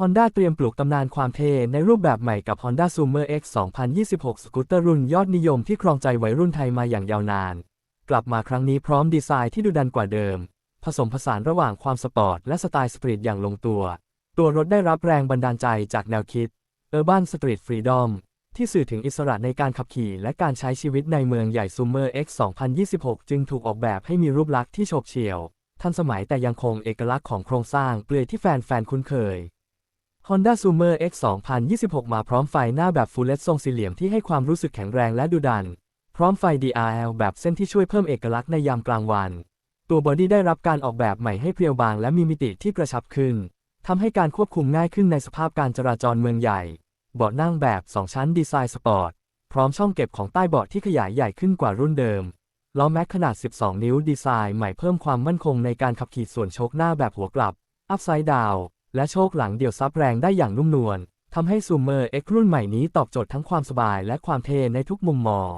Honda เตรียมปลูกตำนานความเท่ในรูปแบบใหม่กับ Honda Summer X 2026 สกูตเตอร์รุ่นยอดนิยมที่ครองใจวัยรุ่นไทยมาอย่างยาวนาน กลับมาครั้งนี้พร้อมดีไซน์ที่ดุดันกว่าเดิม ผสมผสานระหว่างความสปอร์ตและสไตล์สตรีทอย่างลงตัว ตัวรถได้รับแรงบันดาลใจจากแนวคิด Urban Street Freedom ที่สื่อถึงอิสระในการขับขี่และการใช้ชีวิตในเมืองใหญ่ Summer X 2026 จึงถูกออกแบบให้มีรูปลักษณ์ที่โฉบเฉี่ยว ทันสมัยแต่ยังคงเอกลักษณ์ของโครงสร้างเปลือยที่แฟนๆคุ้นเคย Honda Summer X 2026 มาพร้อมไฟหน้าแบบฟูลเลตทรงสี่เหลี่ยมที่ให้ความรู้สึกแข็งแรงและดุดัน พร้อมไฟ DRL แบบเส้นที่ช่วยเพิ่มเอกลักษณ์ในยามกลางวัน ตัวบอดี้ได้รับการออกแบบใหม่ให้เพรียวบางและมีมิติที่กระชับขึ้น ทำให้การควบคุมง่ายขึ้นในสภาพการจราจรเมืองใหญ่ เบาะนั่งแบบ 2 ชั้นดีไซน์สปอร์ต พร้อมช่องเก็บของใต้เบาะที่ขยายใหญ่ขึ้นกว่ารุ่นเดิม ล้อแม็กขนาด 12 นิ้วดีไซน์ใหม่เพิ่มความมั่นคงในการขับขี่ส่วนโชคหน้าแบบหัวกลับ อัพไซด์ดาว และโชคหลังเดี่ยวซับแรงได้อย่างนุ่มนวลทำให้ Zoomer X รุ่นใหม่นี้ตอบโจทย์ทั้งความสบายและความเท่ในทุกมุมมอง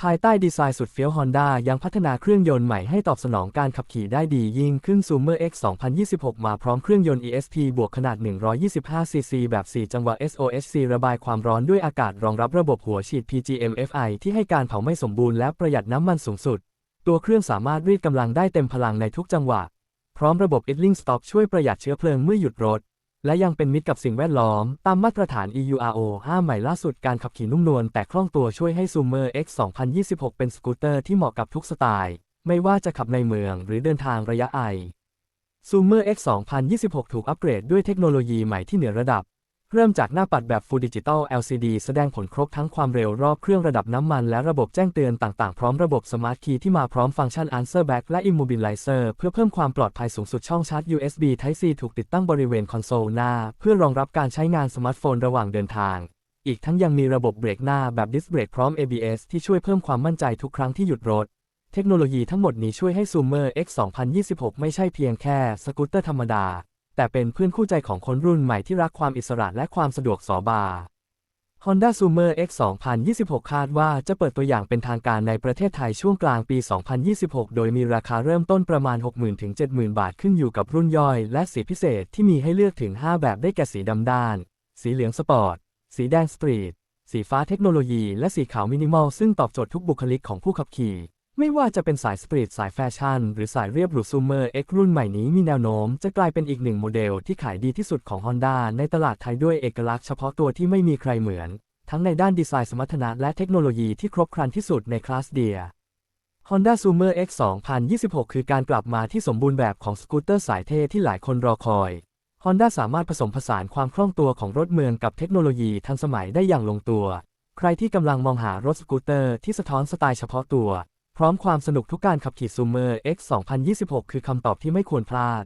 ภายใต้ดีไซน์สุดเฟี้ยว Honda ยังพัฒนาเครื่องยนต์ใหม่ให้ตอบสนองการขับขี่ได้ดียิ่งขึ้น Zoomer X 2026 มาพร้อมเครื่องยนต์ ESP บวกขนาด 125cc แบบ 4 จังหวะ SOHC ระบายความร้อนด้วยอากาศรองรับระบบหัวฉีด PGM-FI ที่ให้การเผาไม่สมบูรณ์และประหยัดน้ำมันสูงสุด ตัวเครื่องสามารถรีดกำลังได้เต็มพลังในทุกจังหวะ พร้อมระบบ idling stop ช่วยประหยัดเชื้อเพลิงเมื่อหยุดรถ และยังเป็นมิตรกับสิ่งแวดล้อม ตามมาตรฐาน EURO 5 ใหม่ล่าสุดการขับขี่นุ่มนวลแต่คล่องตัวช่วยให้ Zoomer X 2026 เป็นสกูตเตอร์ที่เหมาะกับทุกสไตล์ ไม่ว่าจะขับในเมืองหรือเดินทางระยะไกล Zoomer X 2026 ถูกอัปเกรดด้วยเทคโนโลยีใหม่ที่เหนือระดับ เริ่มจากหน้าปัดแบบ Full Digital LCD แสดงผลครบทั้งความเร็วรอบเครื่องระดับน้ำมันและระบบแจ้งเตือนต่างๆ พร้อมระบบ Smart Key ที่มาพร้อมฟังก์ชัน Answer Back และ Immobilizer เพื่อเพิ่มความปลอดภัยสูงสุดช่องชาร์จ USB Type C ถูกติดตั้งบริเวณคอนโซลหน้า เพื่อรองรับการใช้งานสมาร์ทโฟนระหว่างเดินทาง อีกทั้งยังมีระบบเบรกหน้าแบบ Disc Brake พร้อม ABS ที่ช่วยเพิ่มความมั่นใจทุกครั้งที่หยุดรถเทคโนโลยีทั้งหมดนี้ช่วยให้ Zoomer X 2026 ไม่ใช่เพียงแค่สกูตเตอร์ธรรมดา แต่เป็นเพื่อนคู่ใจของคนรุ่นใหม่ที่รักความอิสระและความสะดวกสอบา Honda Zoomer X 2026 คาดว่าจะเปิดตัวอย่างเป็นทางการในประเทศไทยช่วงกลางปี 2026 โดยมีราคาเริ่มต้นประมาณ 60,000ถึง70,000 บาทขึ้นอยู่กับรุ่นย่อย และสีพิเศษที่มีให้เลือกถึง 5 แบบได้แก่สีดำด้าน สีเหลืองสปอร์ต สีแดงสตรีท สีฟ้าเทคโนโลยี และสีขาวมินิมอลซึ่งตอบโจทย์ทุกบุคลิกของผู้ขับขี่ ไม่ว่าจะเป็นสายสตรีทสายแฟชั่น หรือสายเรียบหรู Zoomer X รุ่นใหม่นี้มีแนวโน้ม จะกลายเป็นอีกหนึ่งโมเดลที่ขายดีที่สุดของ Honda ในตลาดไทยด้วยเอกลักษณ์เฉพาะตัวที่ไม่มีใครเหมือน ทั้งในด้านดีไซน์สมรรถนะและเทคโนโลยีที่ครบครันที่สุดในคลาสเดีย Honda Zoomer X 2026 คือการกลับมาที่สมบูรณ์แบบของสกูตเตอร์สายเท่ที่หลายคนรอคอย Honda สามารถผสมผสานความคล่องตัวของรถเมืองกับเทคโนโลยีทันสมัยได้อย่างลงตัว ใครที่กำลังมองหารถสกูตเตอร์ที่สะท้อนสไตล์เฉพาะตัว พร้อมความสนุกทุกการขับขี่ซูเมอร์ X 2026 คือคำตอบที่ไม่ควรพลาด